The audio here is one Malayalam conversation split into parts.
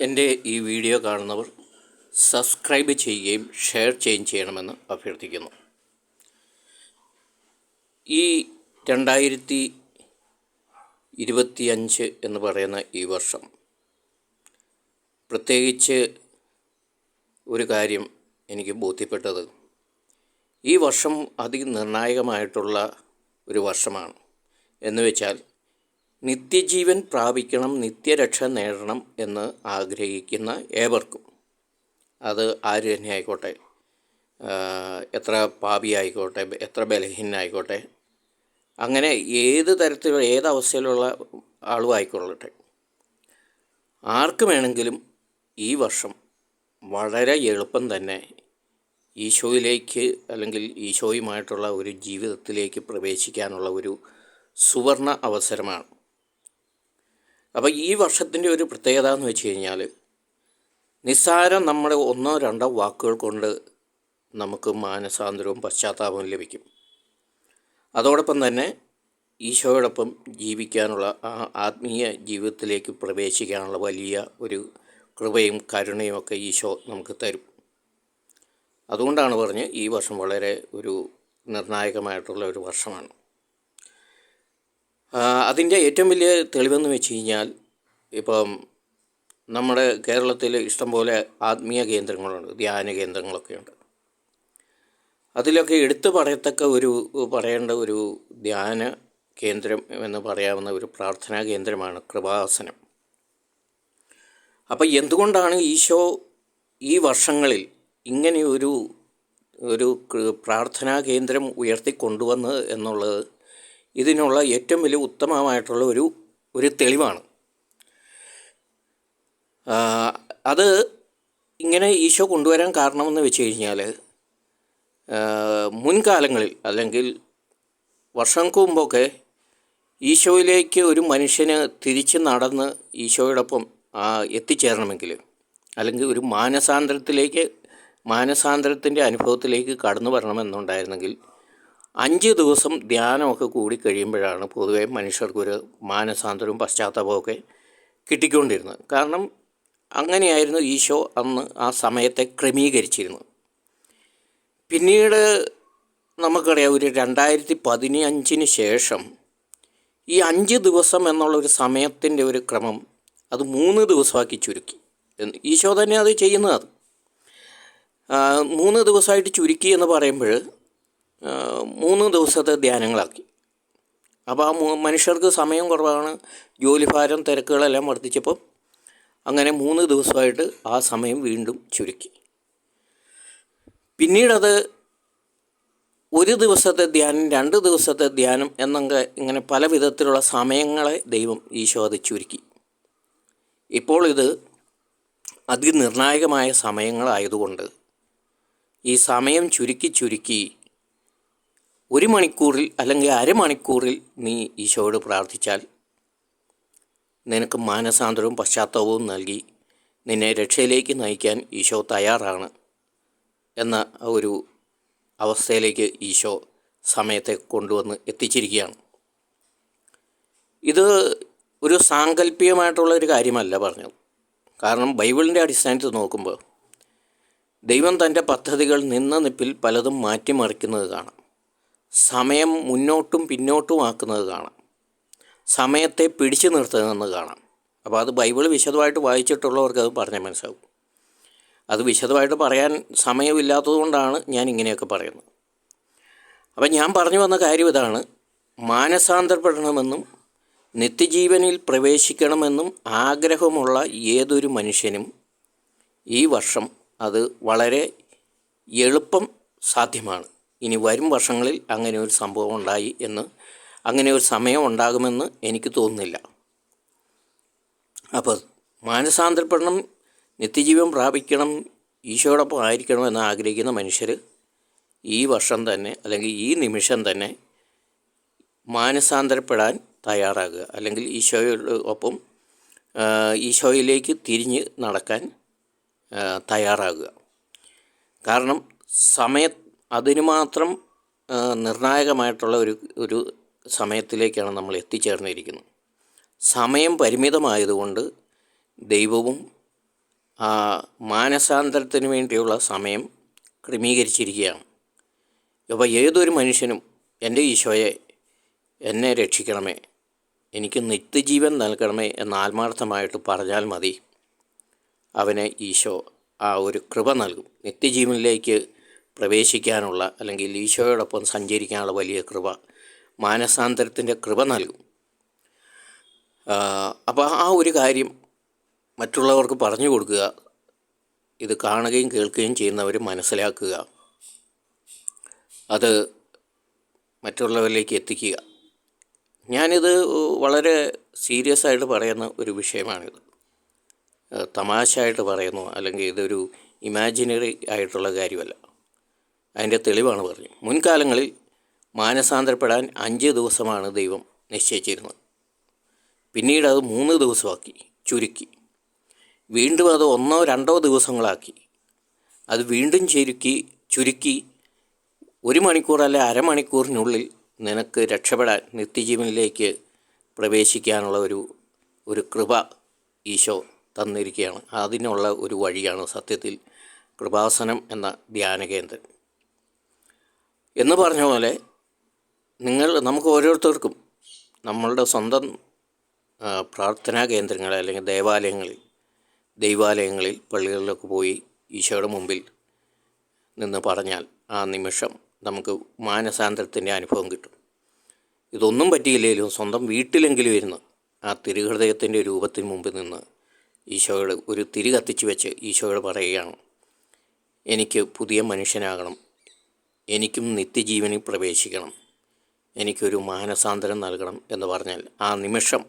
എന്റെ ഈ വീഡിയോ കാണുന്നവർ സബ്സ്ക്രൈബ് ചെയ്യുകയും ഷെയർ ചെയ്യുകയും ചെയ്യണമെന്ന് അഭ്യർത്ഥിക്കുന്നു. ഈ രണ്ടായിരത്തി ഇരുപത്തിയഞ്ച് എന്ന് പറയുന്ന ഈ വർഷം പ്രത്യേകിച്ച് ഒരു കാര്യം എനിക്ക് ബോധ്യപ്പെട്ടത് ഈ വർഷം അതിനിർണായകമായിട്ടുള്ള ഒരു വർഷമാണ്. എന്ന് വെച്ചാൽ നിത്യജീവൻ പ്രാപിക്കണം നിത്യരക്ഷ നേടണം എന്ന് ആഗ്രഹിക്കുന്ന ഏവർക്കും. അത് ആര് തന്നെ ആയിക്കോട്ടെ എത്ര പാപിയായിക്കോട്ടെ എത്ര ബലഹീനായിക്കോട്ടെ അങ്ങനെ ഏത് തരത്തിലുള്ള ഏത് അവസ്ഥയിലുള്ള ആളും ആയിക്കൊള്ളട്ടെ. ആർക്ക് വേണമെങ്കിലും ഈ വർഷം വളരെ എളുപ്പം തന്നെ ഈശോയിലേക്ക് അല്ലെങ്കിൽ ഈശോയുമായിട്ടുള്ള ഒരു ജീവിതത്തിലേക്ക് പ്രവേശിക്കാനുള്ള ഒരു സുവർണ അവസരമാണ്. അപ്പോൾ ഈ വർഷത്തിന്റെ ഒരു പ്രത്യേകത എന്ന് വെച്ച് കഴിഞ്ഞാൽ നിസ്സാരം നമ്മുടെ ഒന്നോ രണ്ടോ വാക്കുകൾ കൊണ്ട് നമുക്ക് മാനസാന്തരവും പശ്ചാത്താപവും ലഭിക്കും. അതോടൊപ്പം തന്നെ ഈശോയോടൊപ്പം ജീവിക്കാനുള്ള ആ ആത്മീയ ജീവിതത്തിലേക്ക് പ്രവേശിക്കാനുള്ള വലിയ ഒരു കൃപയും കരുണയും ഒക്കെ ഈശോ നമുക്ക് തരും. അതുകൊണ്ടാണ് പറഞ്ഞ് ഈ വർഷം വളരെ ഒരു നിർണായകമായിട്ടുള്ള ഒരു വർഷമാണ്. അതിന്റെ ഏറ്റവും വലിയ തെളിവെന്ന് വെച്ച് കഴിഞ്ഞാൽ ഇപ്പം നമ്മുടെ കേരളത്തിൽ ഇഷ്ടംപോലെ ആത്മീയ കേന്ദ്രങ്ങളുണ്ട് ധ്യാന കേന്ദ്രങ്ങളൊക്കെയുണ്ട്. അതിലൊക്കെ എടുത്തു പറയത്തക്ക ഒരു പറയേണ്ട ഒരു ധ്യാന കേന്ദ്രം എന്ന് പറയാവുന്ന ഒരു പ്രാർത്ഥനാ കേന്ദ്രമാണ് കൃപാസനം. അപ്പോൾ എന്തുകൊണ്ടാണ് ഈശോ ഈ വർഷങ്ങളിൽ ഇങ്ങനെ ഒരു ഒരു പ്രാർത്ഥനാ കേന്ദ്രം ഉയർത്തിക്കൊണ്ടുവന്നത് എന്നുള്ളത്? ഇതിനുള്ള ഏറ്റവും വലിയ ഉത്തമമായിട്ടുള്ള ഒരു ഒരു തെളിവാണ്. അത് ഇങ്ങനെ ഈശോ കൊണ്ടുവരാൻ കാരണമെന്ന് വെച്ച് കഴിഞ്ഞാൽ മുൻകാലങ്ങളിൽ അല്ലെങ്കിൽ വർഷങ്ങൾക്ക് മുമ്പൊക്കെ ഈശോയിലേക്ക് ഒരു മനുഷ്യന് തിരിച്ച് നടന്ന് ഈശോയോടൊപ്പം എത്തിച്ചേരണമെങ്കിൽ അല്ലെങ്കിൽ ഒരു മാനസാന്തരത്തിലേക്ക് മാനസാന്തരത്തിന്റെ അനുഭവത്തിലേക്ക് കടന്നു വരണമെന്നുണ്ടായിരുന്നെങ്കിൽ അഞ്ച് ദിവസം ധ്യാനമൊക്കെ കൂടി കഴിയുമ്പോഴാണ് പൊതുവെ മനുഷ്യർക്കൊരു മാനസാന്തരവും പശ്ചാത്തലമൊക്കെ കിട്ടിക്കൊണ്ടിരുന്നത്. കാരണം അങ്ങനെയായിരുന്നു ഈശോ അന്ന് ആ സമയത്തെ ക്രമീകരിച്ചിരുന്നത്. പിന്നീട് നമുക്കറിയാം ഒരു രണ്ടായിരത്തി പതിനഞ്ചിന് ശേഷം ഈ അഞ്ച് ദിവസം എന്നുള്ള ഒരു സമയത്തിന്റെ ഒരു ക്രമം അത് മൂന്ന് ദിവസമാക്കി ചുരുക്കി. ഈശോ തന്നെ അത് ചെയ്യുന്നത്. മൂന്ന് ദിവസമായിട്ട് ചുരുക്കി എന്ന് പറയുമ്പോൾ മൂന്ന് ദിവസത്തെ ധ്യാനങ്ങളാക്കി. അപ്പോൾ ആ മനുഷ്യർക്ക് സമയം കുറവാണ്. ജോലിഭാരം തിരക്കുകളെല്ലാം വർദ്ധിച്ചപ്പോൾ അങ്ങനെ മൂന്ന് ദിവസമായിട്ട് ആ സമയം വീണ്ടും ചുരുക്കി. പിന്നീടത് ഒരു ദിവസത്തെ ധ്യാനം രണ്ട് ദിവസത്തെ ധ്യാനം എന്നൊക്കെ ഇങ്ങനെ പല വിധത്തിലുള്ള സമയങ്ങളെ ദൈവം ഈശോ അത് ചുരുക്കി. ഇപ്പോൾ ഇത് അതിനിർണായകമായ സമയങ്ങളായതുകൊണ്ട് ഈ സമയം ചുരുക്കി ചുരുക്കി ഒരു മണിക്കൂറിൽ അല്ലെങ്കിൽ അരമണിക്കൂറിൽ നീ ഈശോയോട് പ്രാർത്ഥിച്ചാൽ നിനക്ക് മാനസാന്തരവും പശ്ചാത്തലവും നൽകി നിന്നെ രക്ഷയിലേക്ക് നയിക്കാൻ ഈശോ തയ്യാറാണ് എന്ന ഒരു അവസ്ഥയിലേക്ക് ഈശോ സമയത്തെ കൊണ്ടുവന്ന് എത്തിച്ചിരിക്കുകയാണ്. ഇത് ഒരു സാങ്കല്പികമായിട്ടുള്ള ഒരു കാര്യമല്ല പറഞ്ഞത്. കാരണം ബൈബിളിന്റെ അടിസ്ഥാനത്തിൽ നോക്കുമ്പോൾ ദൈവം തന്റെ പദ്ധതികൾ നിന്ന നിപ്പിൽ പലതും മാറ്റിമറിക്കുന്നത് കാണാം. സമയം മുന്നോട്ടും പിന്നോട്ടും ആക്കുന്നത് കാണാം. സമയത്തെ പിടിച്ചു നിർത്തുന്നതെന്ന് കാണാം. അപ്പോൾ അത് ബൈബിൾ വിശദമായിട്ട് വായിച്ചിട്ടുള്ളവർക്ക് അത് പറഞ്ഞാൽ മനസ്സിലാവും. അത് വിശദമായിട്ട് പറയാൻ സമയമില്ലാത്തതുകൊണ്ടാണ് ഞാൻ ഇങ്ങനെയൊക്കെ പറയുന്നത്. അപ്പം ഞാൻ പറഞ്ഞു വന്ന കാര്യം ഇതാണ്. മാനസാന്തരപ്പെടണമെന്നും നിത്യജീവനിൽ പ്രവേശിക്കണമെന്നും ആഗ്രഹമുള്ള ഏതൊരു മനുഷ്യനും ഈ വർഷം അത് വളരെ എളുപ്പം സാധ്യമാണ്. ഇനി വരും വർഷങ്ങളിൽ അങ്ങനെ ഒരു സംഭവം ഉണ്ടായി എന്ന് അങ്ങനെ ഒരു സമയം ഉണ്ടാകുമെന്ന് എനിക്ക് തോന്നുന്നില്ല. അപ്പോൾ മാനസാന്തരപ്പെടണം നിത്യജീവൻ പ്രാപിക്കണം ഈശോടൊപ്പം ആയിരിക്കണം എന്ന് ആഗ്രഹിക്കുന്ന മനുഷ്യർ ഈ വർഷം തന്നെ അല്ലെങ്കിൽ ഈ നിമിഷം തന്നെ മാനസാന്തരപ്പെടാൻ തയ്യാറാകുക. അല്ലെങ്കിൽ ഈശോയോടൊപ്പം ഈശോയിലേക്ക് തിരിഞ്ഞ് നടക്കാൻ തയ്യാറാകുക. കാരണം സമയ അതിന് മാത്രം നിർണായകമായിട്ടുള്ള ഒരു ഒരു സമയത്തിലേക്കാണ് നമ്മൾ എത്തിച്ചേർന്നിരിക്കുന്നത്. സമയം പരിമിതമായതുകൊണ്ട് ദൈവവും ആ മാനസാന്തരത്തിന് വേണ്ടിയുള്ള സമയം ക്രമീകരിച്ചിരിക്കുകയാണ്. അപ്പോൾ ഏതൊരു മനുഷ്യനും എന്റെ ഈശോയെ എന്നെ രക്ഷിക്കണമേ എനിക്ക് നിത്യജീവൻ നൽകണമേ എന്ന് ആത്മാർത്ഥമായിട്ട് പറഞ്ഞാൽ മതി. അവനെ ഈശോ ആ ഒരു കൃപ നൽകും. നിത്യജീവനിലേക്ക് പ്രവേശിക്കാനുള്ള അല്ലെങ്കിൽ ഈശോയോടൊപ്പം സഞ്ചരിക്കാനുള്ള വലിയ കൃപ മാനസാന്തരത്തിന്റെ കൃപ നൽകും. അപ്പോൾ ആ ഒരു കാര്യം മറ്റുള്ളവർക്ക് പറഞ്ഞു കൊടുക്കുക ഇത് കാണുകയും കേൾക്കുകയും ചെയ്യുന്നവർ മനസ്സിലാക്കുക. അത് മറ്റുള്ളവരിലേക്ക് എത്തിക്കുക. ഞാനിത് വളരെ സീരിയസ് ആയിട്ട് പറയുന്ന ഒരു വിഷയമാണിത്. തമാശ ആയിട്ട് പറയുന്നു അല്ലെങ്കിൽ ഇതൊരു ഇമാജിനറി ആയിട്ടുള്ള കാര്യമല്ല. അതിന്റെ തെളിവാണ് പറഞ്ഞു മുൻകാലങ്ങളിൽ മാനസാന്തരപ്പെടാൻ അഞ്ച് ദിവസമാണ് ദൈവം നിശ്ചയിച്ചിരുന്നത്. പിന്നീട് അത് മൂന്ന് ദിവസമാക്കി ചുരുക്കി. വീണ്ടും അത് ഒന്നോ രണ്ടോ ദിവസങ്ങളാക്കി. അത് വീണ്ടും ചുരുക്കി ചുരുക്കി. ഒരു മണിക്കൂർ അല്ലെ അരമണിക്കൂറിനുള്ളിൽ നിനക്ക് രക്ഷപ്പെടാൻ നിത്യജീവനിലേക്ക് പ്രവേശിക്കാനുള്ള ഒരു ഒരു കൃപ ഈശോ തന്നിരിക്കുകയാണ്. അതിനുള്ള ഒരു വഴിയാണ് സത്യത്തിൽ കൃപാസനം എന്ന ധ്യാന കേന്ദ്രം എന്ന് പറഞ്ഞ പോലെ നിങ്ങൾ നമുക്ക് ഓരോരുത്തർക്കും നമ്മളുടെ സ്വന്തം പ്രാർത്ഥനാ കേന്ദ്രങ്ങൾ അല്ലെങ്കിൽ ദേവാലയങ്ങളിൽ ദൈവാലയങ്ങളിൽ പള്ളികളിലൊക്കെ പോയി ഈശോയുടെ മുമ്പിൽ നിന്ന് പറഞ്ഞാൽ ആ നിമിഷം നമുക്ക് മാനസാന്തരത്തിന്റെ അനുഭവം കിട്ടും. ഇതൊന്നും പറ്റിയില്ലെങ്കിലും സ്വന്തം വീട്ടിലെങ്കിലും ഇരുന്ന് ആ തിരുഹൃദയത്തിന്റെ രൂപത്തിന് മുമ്പിൽ നിന്ന് ഈശോയോട് ഒരു തിരി കത്തിച്ച് വെച്ച് ഈശോയോട് പറയുകയാണ് എനിക്ക് പുതിയ മനുഷ്യനാകണം എനിക്കും നിത്യജീവനിൽ പ്രവേശിക്കണം. എനിക്കൊരു മാനസാന്തരം നൽകണം എന്ന് പറഞ്ഞാൽ ആ നിമിഷം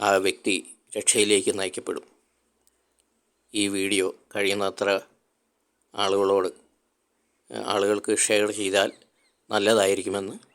ആ വ്യക്തി രക്ഷയിലേക്ക് നയിക്കപ്പെടും. ഈ വീഡിയോ കഴിയുന്നത്ര ആളുകളോട് ആളുകൾക്ക് ഷെയർ ചെയ്താൽ നല്ലതായിരിക്കുമെന്ന്